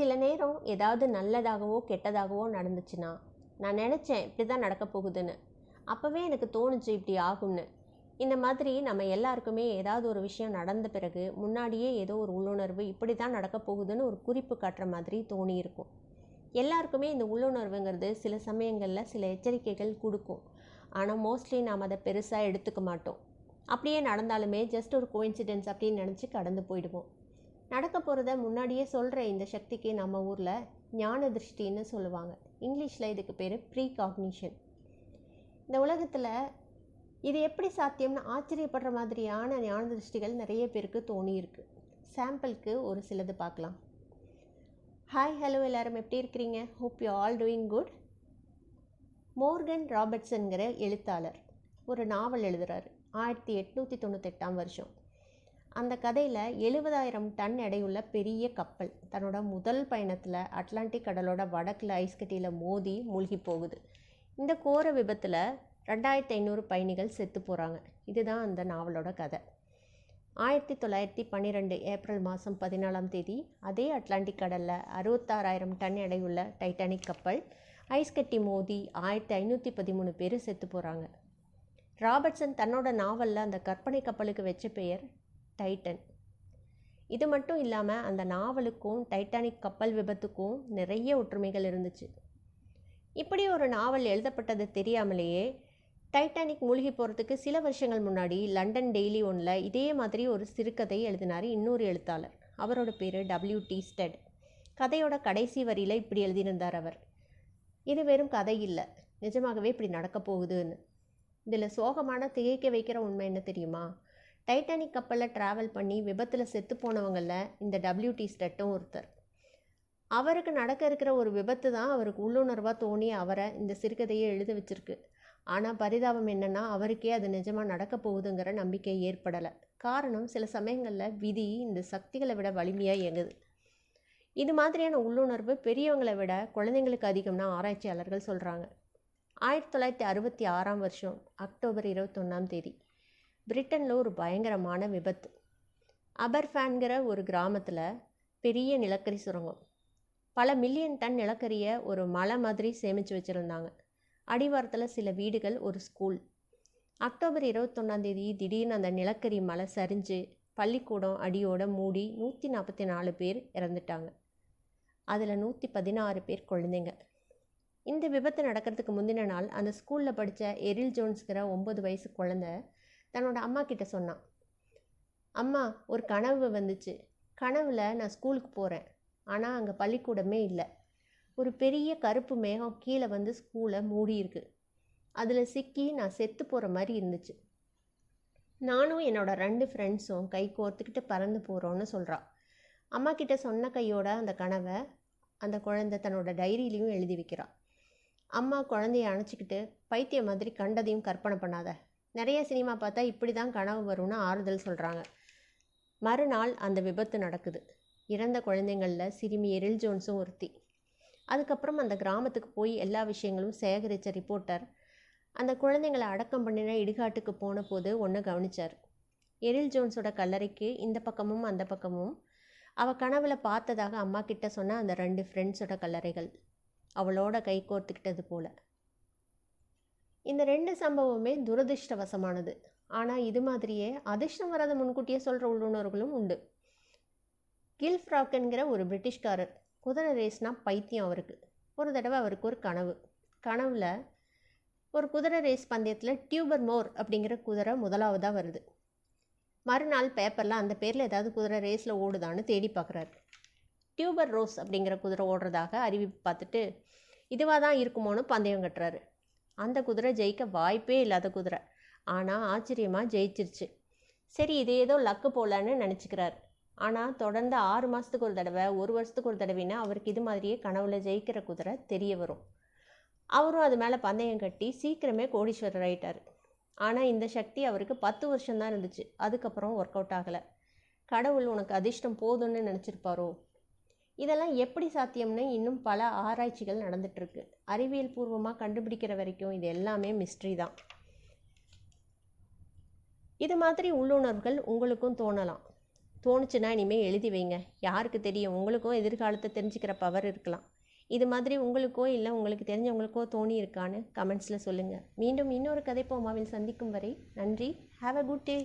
சில நேரம் ஏதாவது நல்லதாகவோ கெட்டதாகவோ நடந்துச்சுன்னா நான் நினச்சேன் இப்படி தான் நடக்க போகுதுன்னு. அப்போவே எனக்கு தோணுச்சு இப்படி ஆகும்னு. இந்த மாதிரி நம்ம எல்லாருக்குமே ஏதாவது ஒரு விஷயம் நடந்த பிறகு முன்னாடியே ஏதோ ஒரு உள்ளுணர்வு இப்படி தான் நடக்க போகுதுன்னு ஒரு குறிப்பு காட்டுற மாதிரி தோணியிருக்கும். எல்லாருக்குமே இந்த உள்ளுணர்வுங்கிறது சில சமயங்களில் சில எச்சரிக்கைகள் கொடுக்கும். ஆனால் மோஸ்ட்லி நாம் அதை பெருசாக எடுத்துக்க மாட்டோம். அப்படியே நடந்தாலுமே ஜஸ்ட் ஒரு கோயின்சிடென்ஸ் அப்படின்னு நினச்சி கடந்து போயிடுவோம். நடக்க போகிறத முன்னாடியே சொல்கிற இந்த சக்திக்கு நம்ம ஊரில் ஞான திருஷ்டின்னு சொல்லுவாங்க. இங்கிலீஷில் இதுக்கு பேர் ப்ரீ காக்னிஷன் இந்த உலகத்தில் இது எப்படி சாத்தியம்னு ஆச்சரியப்படுற மாதிரியான ஞான திருஷ்டிகள் நிறைய பேருக்கு தோணியிருக்கு. சாம்பிளுக்கு ஒரு சிலது பார்க்கலாம். ஹாய் ஹலோ எல்லோரும் எப்படி இருக்கிறீங்க? Hope you all doing good Morgan ராபர்ட்ஸுங்கிற எழுத்தாளர். ஒரு நாவல் எழுதுகிறாரு ஆயிரத்தி எட்நூற்றி தொண்ணூத்தெட்டாம் வருஷம். அந்த கதையில் எழுபதாயிரம் டன் எடையுள்ள பெரிய கப்பல் தன்னோட முதல் பயணத்தில் அட்லாண்டிக் கடலோட வடக்கில் ஐஸ்கட்டியில் மோதி மூழ்கி போகுது. இந்த கோர விபத்தில் ரெண்டாயிரத்தி ஐநூறு பயணிகள் செத்து போகிறாங்க இதுதான் அந்த நாவலோட கதை. ஆயிரத்தி தொள்ளாயிரத்தி பன்னிரெண்டு ஏப்ரல் மாதம் பதினாலாம் தேதி அதே அட்லாண்டிக் கடலில் அறுபத்தாறாயிரம் டன் எடையுள்ள டைட்டானிக் கப்பல் ஐஸ் கட்டி மோதி ஆயிரத்தி ஐநூற்றி பதிமூணு பேர் செத்து போகிறாங்க ராபர்ட்சன் தன்னோட நாவலில் அந்த கற்பனை கப்பலுக்கு வச்ச பெயர் டைட்டன். இது மட்டும் இல்லாமல் அந்த நாவலுக்கும் டைட்டானிக் கப்பல் விபத்துக்கும் நிறைய ஒற்றுமைகள் இருந்துச்சு. இப்படி ஒரு நாவல் எழுதப்பட்டது தெரியாமலேயே டைட்டானிக் மூழ்கி போகிறதுக்கு சில வருஷங்கள் முன்னாடி லண்டன் டெய்லி ஒன்றில் இதே மாதிரி ஒரு சிறுகதை எழுதினார் இன்னொரு எழுத்தாளர். அவரோட பேர் டபிள்யூ டி ஸ்டெட். கதையோட கடைசி வரியில் இப்படி எழுதியிருந்தார் அவர். இது வெறும் கதை இல்லை. நிஜமாகவே இப்படி நடக்க போகுதுன்னு. இதில் சோகமான திகைக்க வைக்கிற உண்மை என்ன தெரியுமா? டைட்டானிக் கப்பலில் ட்ராவல் பண்ணி விபத்தில் செத்து போனவங்களில் இந்த டபிள்யூடி ஸ்டெட்டும் ஒருத்தர். அவருக்கு நடக்க இருக்கிற ஒரு விபத்து தான் அவருக்கு உள்ளுணர்வாக தோணி அவரை இந்த சிறுகதையை எழுத வச்சிருக்கு. ஆனால் பரிதாபம் என்னென்னா அவருக்கே அது நிஜமாக நடக்க போகுதுங்கிற நம்பிக்கை ஏற்படலை. காரணம் சில சமயங்களில் விதி இந்த சக்திகளை விட வலிமையாக இயங்குது. இது மாதிரியான உள்ளுணர்வு பெரியவங்களை விட குழந்தைங்களுக்கு அதிகம்னா ஆராய்ச்சியாளர்கள் சொல்கிறாங்க ஆயிரத்தி தொள்ளாயிரத்தி அறுபத்தி ஆறாம் வருஷம் அக்டோபர் இருபத்தொன்னாம் தேதி. பிரிட்டனில் ஒரு பயங்கரமான விபத்து. அபர்ஃபேன்கிற ஒரு கிராமத்தில் பெரிய நிலக்கரி சுரங்கம். பல மில்லியன் டன் நிலக்கரியை ஒரு மலை மாதிரி சேமித்து வச்சுருந்தாங்க. அடிவாரத்தில் சில வீடுகள் ஒரு ஸ்கூல். அக்டோபர் இருபத்தொன்னாந்தேதி திடீர்னு அந்த நிலக்கரி மலை சரிஞ்சு பள்ளிக்கூடம் அடியோட மூடி நூற்றி நாற்பத்தி நாலு பேர் இறந்துட்டாங்க. அதில் நூற்றி பதினாறு பேர் குழந்தைங்க. இந்த விபத்து நடக்கிறதுக்கு முந்தின நாள் அந்த ஸ்கூலில் படித்த எரில் ஜோன்ஸ்கிற ஒம்பது வயசு குழந்த தன்னோட அம்மா கிட்ட சொன்னான். அம்மா ஒரு கனவு வந்துச்சு. கனவில் நான் ஸ்கூலுக்கு போகிறேன் ஆனால் அங்கே பள்ளிக்கூடமே இல்லை. ஒரு பெரிய கருப்பு மேகம் கீழே வந்து ஸ்கூலை மூடியிருக்கு அதில் சிக்கி நான் செத்து போகிற மாதிரி இருந்துச்சு. நானும் என்னோட ரெண்டு ஃப்ரெண்ட்ஸும் கை கோர்த்துக்கிட்டு பறந்து போகிறோன்னு சொல்கிறான் அம்மா கிட்ட சொன்ன கையோட அந்த கனவை அந்த குழந்தை தன்னோட டைரியிலையும் எழுதி வைக்கிறான் அம்மா குழந்தைய அணைச்சிக்கிட்டு பைத்தியம் மாதிரி கண்டதையும் கற்பனை பண்ணாத. நிறைய சினிமா பார்த்தா இப்படி தான் கனவு வரும்னு ஆறுதல் சொல்கிறாங்க மறுநாள் அந்த விபத்து நடக்குது. இறந்த குழந்தைங்களில் சிறுமி எரில் ஜோன்ஸும் ஒருத்தி. அதுக்கப்புறம் அந்த கிராமத்துக்கு போய் எல்லா விஷயங்களும் சேகரித்த ரிப்போர்ட்டர் அந்த குழந்தைங்களை அடக்கம் பண்ணின இடுகாட்டுக்கு போன போது ஒன்று கவனித்தார் எரில் ஜோன்ஸோட கல்லறைக்கு இந்த பக்கமும் அந்த பக்கமும் அவள் கனவில் பார்த்ததாக அம்மா கிட்ட சொன்ன அந்த ரெண்டு ஃப்ரெண்ட்ஸோட கல்லறைகள். அவளோட கை கோர்த்துக்கிட்டது போல். இந்த ரெண்டு சம்பவமே துரதிர்ஷ்டவசமானது. ஆனால் இது மாதிரியே அதிர்ஷ்டம் வராத முன்கூட்டியே சொல்கிற உள்ளுணர்களும் உண்டு. கில் ஃப்ராக்கன்கிற ஒரு பிரிட்டிஷ்காரர் குதிரை ரேஸ்னால் பைத்தியம் அவருக்கு. ஒரு தடவை அவருக்கு ஒரு கனவு. கனவில் ஒரு குதிரை ரேஸ் பந்தயத்தில் டியூபர் மோர் அப்படிங்கிற குதிரை முதலாவதாக வருது. மறுநாள் பேப்பரில் அந்த பேரில் ஏதாவது குதிரை ரேஸில் ஓடுதான்னு தேடி பார்க்குறாரு டியூபர் ரோஸ் அப்படிங்கிற குதிரை ஓடுறதாக அறிவிப்பு பார்த்துட்டு இதுவாக தான் இருக்குமோன்னு பந்தயம் கட்டுறாரு. அந்த குதிரை ஜெயிக்க வாய்ப்பே இல்லாத குதிரை. ஆனால் ஆச்சரியமாக ஜெயிச்சிருச்சு. சரி இது ஏதோ லக்கு போலான்னு நினச்சிக்கிறார். ஆனால் தொடர்ந்து ஆறு மாதத்துக்கு ஒரு தடவை ஒரு வருஷத்துக்கு ஒரு தடவைன்னா அவருக்கு இது மாதிரியே கனவுல ஜெயிக்கிற குதிரை தெரிய வரும். அவரும் அது மேலே பந்தயம் கட்டி சீக்கிரமே கோடீஸ்வரர் ஆயிட்டார். ஆனால் இந்த சக்தி அவருக்கு பத்து வருஷம்தான் இருந்துச்சு. அதுக்கப்புறம் ஒர்க் அவுட் ஆகலை. கடவுள் உனக்கு அதிர்ஷ்டம் போதும்னு நினச்சிருப்பாரோ? இதெல்லாம் எப்படி சாத்தியம்னு இன்னும் பல ஆராய்ச்சிகள் நடந்துகிட்ருக்கு அறிவியல் பூர்வமாக கண்டுபிடிக்கிற வரைக்கும் இது எல்லாமே மிஸ்ட்ரி தான். இது மாதிரி உள்ளுணர்வுகள் உங்களுக்கும் தோணலாம். தோணுச்சுன்னா இனிமேல் எழுதி வைங்க. யாருக்கு தெரியும்? உங்களுக்கும் எதிர்காலத்தை தெரிஞ்சுக்கிற பவர் இருக்கலாம். இது மாதிரி உங்களுக்கோ இல்லை உங்களுக்கு தெரிஞ்சவங்களுக்கோ தோணி இருக்கான்னு கமெண்ட்ஸில் சொல்லுங்கள் மீண்டும் இன்னொரு கதை போமாவில் சந்திக்கும் வரை நன்றி. Have a good day